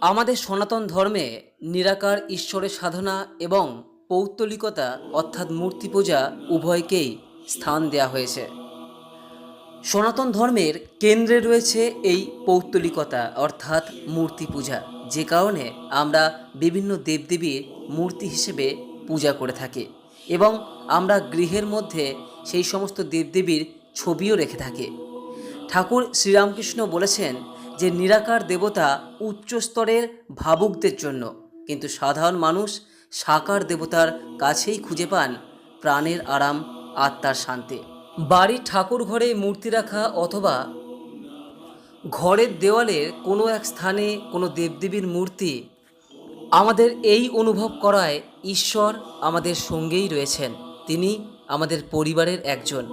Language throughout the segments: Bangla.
আমাদের সনাতন ধর্মে নিরাকার, ঈশ্বরের সাধনা এবং পৌত্তলিকতা অর্থাৎ মূর্তি পূজা উভয়কেই স্থান দেওয়া হয়েছে। সনাতন ধর্মের কেন্দ্রে রয়েছে এই পৌত্তলিকতা অর্থাৎ মূর্তি পূজা। যে কারণে আমরা বিভিন্ন দেবদেবীর মূর্তি হিসেবে পূজা করে থাকি এবং আমরা গৃহের মধ্যে সেই সমস্ত দেবদেবীর ছবিও রেখে থাকি। ঠাকুর শ্রীরামকৃষ্ণ বলেছেন যে নিরাকার দেবতা উচ্চ স্তরের ভাবুকদের জন্য, কিন্তু সাধারণ মানুষ সাকার দেবতার কাছেই খুঁজে পান প্রাণের আরাম, আত্মার শান্তি। বাড়ির ঠাকুর ঘরে মূর্তি রাখা অথবা ঘরের দেওয়ালের কোনো এক স্থানে কোনো দেবদেবীর মূর্তি আমাদের এই অনুভব করায় ঈশ্বর আমাদের সঙ্গেই রয়েছেন। তিনি আমাদের পরিবারের একজন।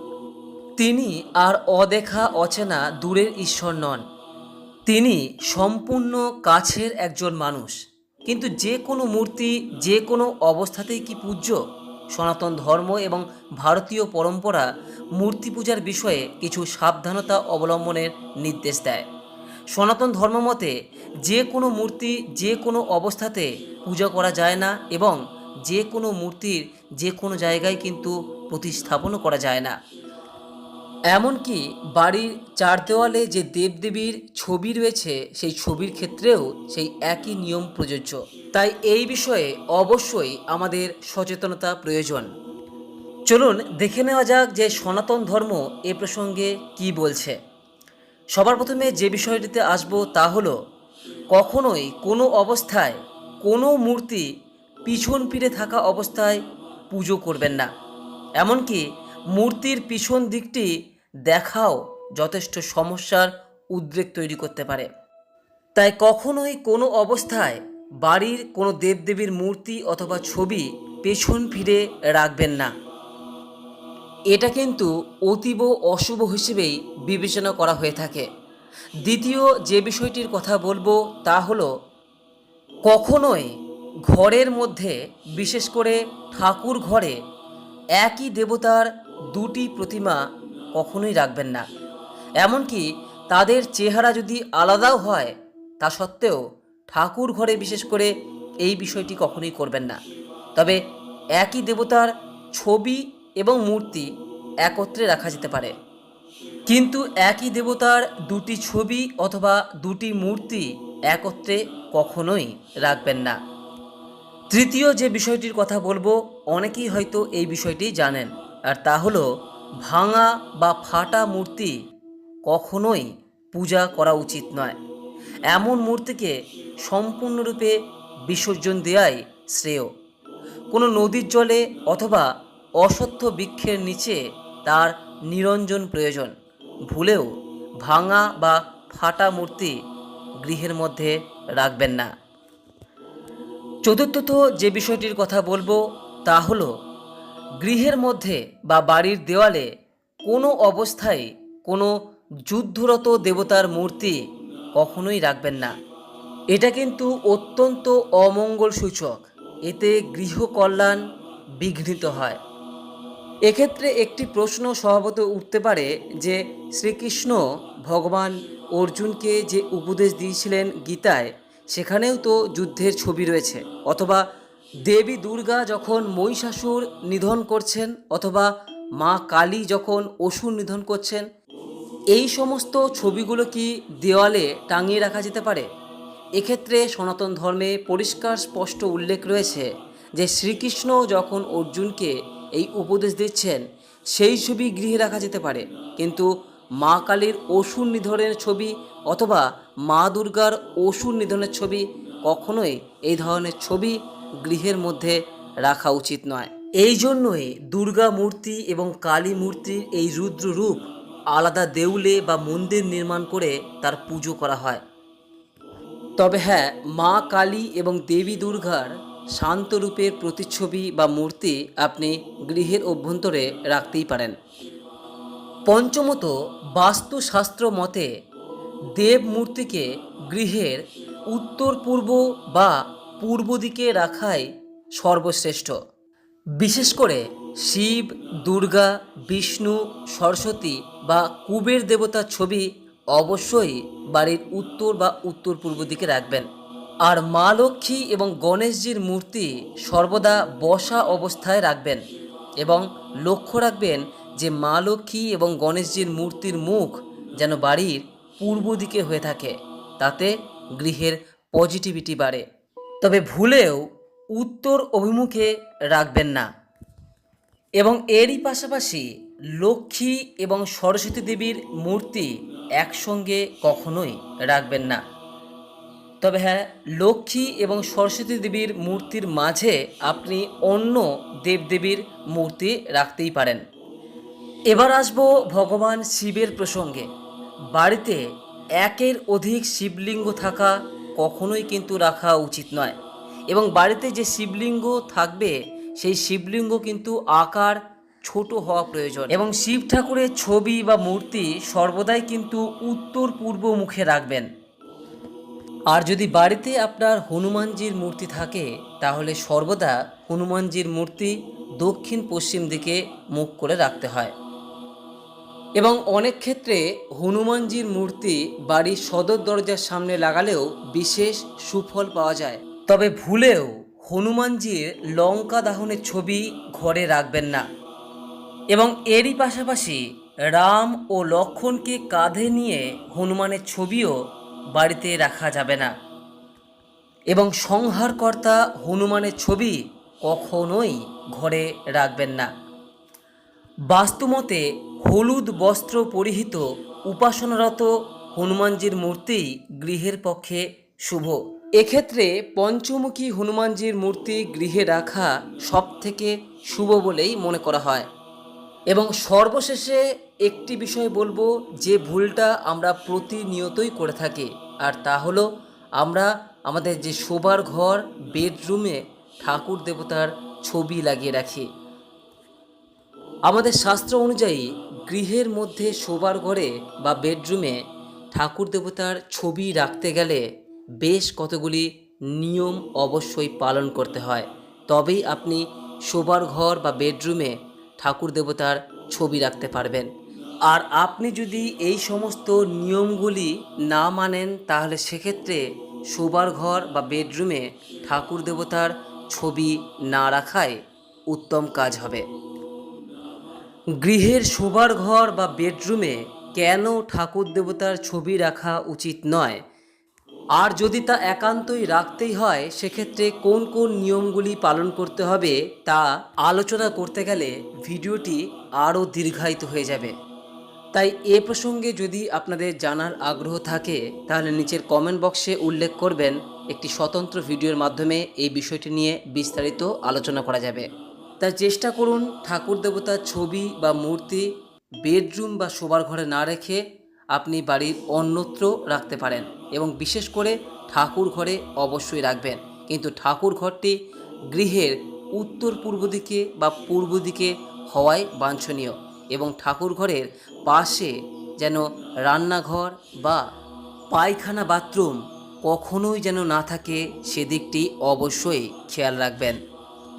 তিনি আর অদেখা, অচেনা, দূরের ঈশ্বর নন। তিনি সম্পূর্ণ কাছের একজন মানুষ। কিন্তু যে কোনো মূর্তি, যে কোনো অবস্থাতেই কি পূজ্য? সনাতন ধর্ম এবং ভারতীয় পরম্পরা মূর্তি পূজার বিষয়ে কিছু সাবধানতা অবলম্বনের নির্দেশ দেয়। সনাতন ধর্মমতে যে কোনো মূর্তি, যে কোনো অবস্থাতে পূজা করা যায় না এবং যে কোনো মূর্তির যে কোনো জায়গায় কিন্তু প্রতিস্থাপনও করা যায় না। এমনকি বাড়ির চার দেওয়ালে যে দেবদেবীর ছবি রয়েছে, সেই ছবির ক্ষেত্রেও সেই একই নিয়ম প্রযোজ্য। তাই এই বিষয়ে অবশ্যই আমাদের সচেতনতা প্রয়োজন। চলুন দেখে নেওয়া যাক যে সনাতন ধর্ম এ প্রসঙ্গে কি বলছে। সবার প্রথমে যে বিষয়টিতে আসব তা হলো, কখনোই কোনো অবস্থায় কোনো মূর্তি পিছন ফিরে থাকা অবস্থায় পুজো করবেন না। এমনকি মূর্তির পিছন দিকটি দেখাও যথেষ্ট সমস্যার উদ্রেক তৈরি করতে পারে। তাই কখনোই কোনো অবস্থায় বাড়ির কোনো দেবদেবীর মূর্তি অথবা ছবি পেছন ফিরে রাখবেন না। এটা কিন্তু অতীব অশুভ হিসেবেই বিবেচনা করা হয়ে থাকে। দ্বিতীয় যে বিষয়টির কথা বলব তা হলো, কখনোই ঘরের মধ্যে, বিশেষ করে ঠাকুর ঘরে, একই দেবতার দুটি প্রতিমা কখনোই রাখবেন না। এমনকি তাদের চেহারা যদি আলাদাও হয়, তা সত্ত্বেও ঠাকুর ঘরে বিশেষ করে এই বিষয়টি কখনোই করবেন না। তবে একই দেবতার ছবি এবং মূর্তি একত্রে রাখা যেতে পারে। কিন্তু একই দেবতার দুটি ছবি অথবা দুটি মূর্তি একত্রে কখনোই রাখবেন না। তৃতীয় যে বিষয়টির কথা বলব, অনেকেই হয়তো এই বিষয়টি জানেন, আর তা হলো ভাঙা বা ফাটা মূর্তি কখনোই পূজা করা উচিত নয়। এমন মূর্তিকে সম্পূর্ণরূপে বিসর্জন দেওয়াই শ্রেয়। কোনো নদীর জলে অথবা অসত্য বৃক্ষের নিচে তার নিরঞ্জন প্রয়োজন। ভুলেও ভাঙা বা ফাটা মূর্তি গৃহের মধ্যে রাখবেন না। চতুর্থত যে বিষয়টির কথা বলব তা হলো গৃহের মধ্যে বা বাড়ির দেওয়ালে কোনো অবস্থায় কোনো যুদ্ধরত দেবতার মূর্তি কখনোই রাখবেন না। এটা কিন্তু অত্যন্ত অমঙ্গল সূচক। এতে গৃহকল্যাণ বিঘ্নিত হয়। এক্ষেত্রে একটি প্রশ্ন স্বভাবত উঠতে পারে যে শ্রীকৃষ্ণ ভগবান অর্জুনকে যে উপদেশ দিয়েছিলেন গীতায়, সেখানেও তো যুদ্ধের ছবি রয়েছে, অথবা দেবী দুর্গা যখন মহিষাসুর নিধন করছেন অথবা মা কালী যখন অসুর নিধন করছেন, এই সমস্ত ছবিগুলো কি দেওয়ালে টাঙিয়ে রাখা যেতে পারে? এক্ষেত্রে সনাতন ধর্মে পরিষ্কার স্পষ্ট উল্লেখ রয়েছে যে শ্রীকৃষ্ণ যখন অর্জুনকে এই উপদেশ দিচ্ছেন, সেই ছবি গৃহে রাখা যেতে পারে। কিন্তু মা কালীর অসুর নিধনের ছবি অথবা মা দুর্গার অসুর নিধনের ছবি কখনোই এই ধরনের ছবি গৃহের মধ্যে রাখা উচিত নয়। এই জন্যই দুর্গা মূর্তি এবং কালী মূর্তির এই রুদ্র রূপ আলাদা দেউলে বা মন্দির নির্মাণ করে তার পুজো করা হয়। তবে হ্যাঁ মা কালী এবং দেবী দুর্গার শান্ত রূপের প্রতিচ্ছবি বা মূর্তি আপনি গৃহের অভ্যন্তরে রাখতেই পারেন। পঞ্চমত, বাস্তুশাস্ত্র মতে দেব মূর্তিকে গৃহের উত্তর পূর্ব বা পূর্ব দিকে রাখাই সর্বশ্রেষ্ঠ। বিশেষ করে শিব, দুর্গা, বিষ্ণু, সরস্বতী বা কুবের দেবতার ছবি অবশ্যই বাড়ির উত্তর বা উত্তর পূর্ব দিকে রাখবেন। আর মা লক্ষ্মী এবং গণেশজির মূর্তি সর্বদা বসা অবস্থায় রাখবেন এবং লক্ষ্য রাখবেন যে মা লক্ষ্মী এবং গণেশজির মূর্তির মুখ যেন বাড়ির পূর্ব দিকে হয়ে থাকে, তাতে গৃহের পজিটিভিটি বাড়ে। তবে ভুলেও উত্তর অভিমুখে রাখবেন না। এবং এরই পাশাপাশি লক্ষ্মী এবং সরস্বতী দেবীর মূর্তি একসঙ্গে কখনোই রাখবেন না। তবে হ্যাঁ লক্ষ্মী এবং সরস্বতী দেবীর মূর্তির মাঝে আপনি অন্য দেবদেবীর মূর্তি রাখতেই পারেন। এবার আসব ভগবান শিবের প্রসঙ্গে। বাড়িতে একের অধিক শিবলিঙ্গ থাকা কখনোই কিন্তু রাখা উচিত নয়। এবং বাড়িতে যে শিবলিঙ্গ থাকবে, সেই শিবলিঙ্গ কিন্তু আকার ছোট হওয়া প্রয়োজন। এবং শিব ঠাকুরের ছবি বা মূর্তি সর্বদাই কিন্তু উত্তর পূর্ব মুখে রাখবেন। আর যদি বাড়িতে আপনার হনুমানজির মূর্তি থাকে, তাহলে সর্বদা হনুমানজির মূর্তি দক্ষিণ পশ্চিম দিকে মুখ করে রাখতে হয়। এবং অনেক ক্ষেত্রে হনুমানজির মূর্তি বাড়ির সদর দরজার সামনে লাগালেও বিশেষ সুফল পাওয়া যায়। তবে ভুলেও হনুমানজির লঙ্কা দাহনের ছবি ঘরে রাখবেন না। এবং এরই পাশাপাশি রাম ও লক্ষণকে কাঁধে নিয়ে হনুমানের ছবিও বাড়িতে রাখা যাবে না। এবং সংহারকর্তা হনুমানের ছবি কখনোই ঘরে রাখবেন না। বাস্তুমতে হলুদ বস্ত্র পরিহিত উপাসনারত হনুমানজির মূর্তি গৃহের পক্ষে শুভ। এক্ষেত্রে পঞ্চমুখী হনুমানজির মূর্তি গৃহে রাখা সব থেকে শুভ বলেই মনে করা হয়। এবং সর্বশেষে একটি বিষয় বলব, যে ভুলটা আমরা প্রতিনিয়তই করে থাকি, আর তা হলো আমরা আমাদের যে শোবার ঘর, বেডরুমে ঠাকুর দেবতার ছবি লাগিয়ে রাখি। আমাদের শাস্ত্র অনুযায়ী গৃহের মধ্যে শোবার ঘরে বা বেডরুমে ঠাকুর দেবতার ছবি রাখতে গেলে বেশ কতগুলি নিয়ম অবশ্যই পালন করতে হয়। তবেই আপনি শোবার ঘর বা বেডরুমে ঠাকুর দেবতার ছবি রাখতে পারবেন। আর আপনি যদি এই সমস্ত নিয়মগুলি না মানেন, তাহলে সেক্ষেত্রে শোবার ঘর বা বেডরুমে ঠাকুর দেবতার ছবি না রাখাই উত্তম কাজ হবে। গৃহের শোবার ঘর বা বেডরুমে কেন ঠাকুর দেবতার ছবি রাখা উচিত নয়? আর যদি তা একান্তই রাখতেই হয়, সেক্ষেত্রে কোন কোন নিয়মগুলি পালন করতে হবে তা আলোচনা করতে গেলে ভিডিওটি আরও দীর্ঘায়িত হয়ে যাবে। তাই এ প্রসঙ্গে যদি আপনাদের জানার আগ্রহ থাকে, তাহলে নিচের কমেন্ট বক্সে উল্লেখ করবেন একটি স্বতন্ত্র ভিডিওর মাধ্যমে এই বিষয়টি নিয়ে বিস্তারিত আলোচনা করা যাবে। তাই চেষ্টা করুন ঠাকুর দেবতার ছবি বা মূর্তি বেডরুম বা শোবার ঘরে না রেখে আপনি বাড়ির অন্যত্র রাখতে পারেন এবং বিশেষ করে ঠাকুর ঘরে অবশ্যই রাখবেন। কিন্তু ঠাকুর ঘরটি গৃহের উত্তর পূর্ব দিকে বা পূর্ব দিকে হওয়াই বাঞ্ছনীয় এবং ঠাকুর ঘরের পাশে যেন রান্নাঘর বা পায়খানা বাথরুম কখনোই যেন না থাকে, সেদিকটি অবশ্যই খেয়াল রাখবেন।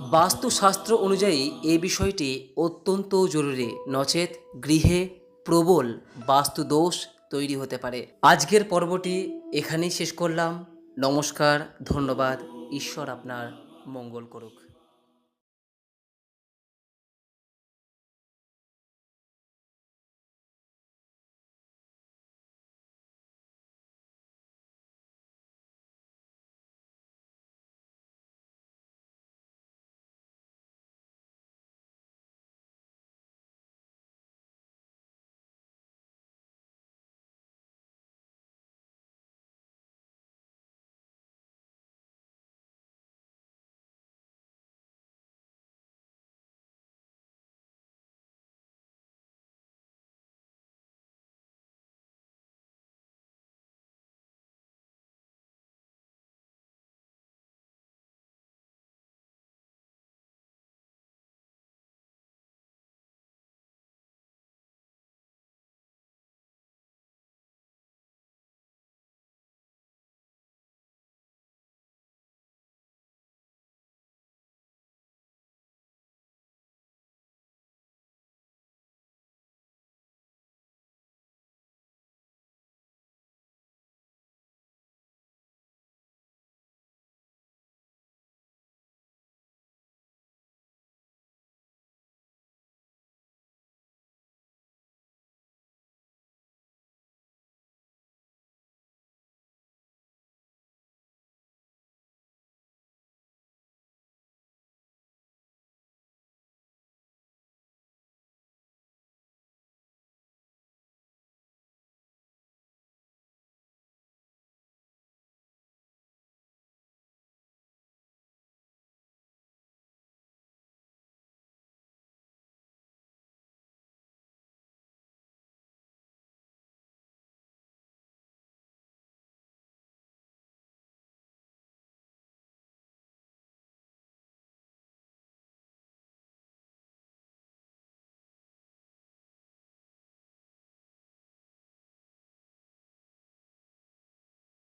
বাস্তুশাস্ত্র অনুযায়ী এ বিষয়টি অত্যন্ত জরুরি, নচেত গৃহে প্রবল বাস্তুদোষ তৈরি হতে পারে। আজকের পর্বটি এখানেই শেষ করলাম। নমস্কার, ধন্যবাদ। ঈশ্বর আপনার মঙ্গল করুক।